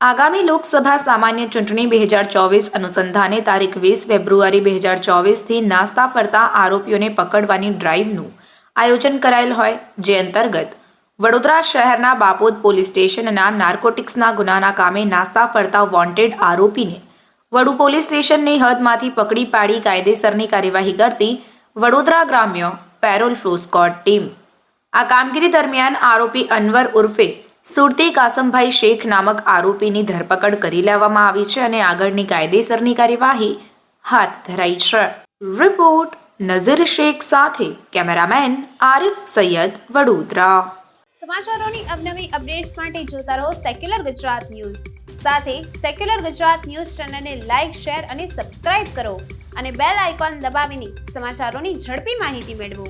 આગામી લોકસભા સામાન્ય ચૂંટણી બે હજાર ચોવીસ અનુસંધાને તારીખ વીસ ફેબ્રુઆરી બે હજાર ચોવીસથી નાસ્તા ફરતા આરોપીઓને પકડવાની ડ્રાઇવનું આયોજન કરાયેલ હોય જે અંતર્ગત વડોદરા શહેરના બાપોદ પોલીસ સ્ટેશનના નાર્કોટિક્સના ગુનાના કામે નાસ્તા ફરતા વોન્ટેડ આરોપીને વડુ પોલીસ સ્ટેશનની હદમાંથી પકડી પાડી કાયદેસરની કાર્યવાહી કરતી વડોદરા ગ્રામ્ય પેરોલ ફ્લો સ્કોડ ટીમ. આ કામગીરી દરમિયાન આરોપી અનવર ઉર્ફે સુરતી કાસમભાઈ શેખ નામક આરોપીની ધરપકડ કરી લેવામાં આવી છે અને આગળની કાયદેસરની કાર્યવાહી હાથ ધરાઈ છે. રિપોર્ટ નઝીર શેખ સાથે કેમેરામેન આરિફ સૈયદ વડોદરા. સમાચારોની અવનવી અપડેટ્સ માટે જોતા રહો સેક્યુલર ગુજરાત ન્યૂઝ. સાથે સેક્યુલર ગુજરાત ન્યૂઝ ચેનલને લાઇક શેર અને સબસ્ક્રાઇબ કરો અને બેલ આઇકોન દબાવીને સમાચારોની ઝડપી માહિતી મેળવો.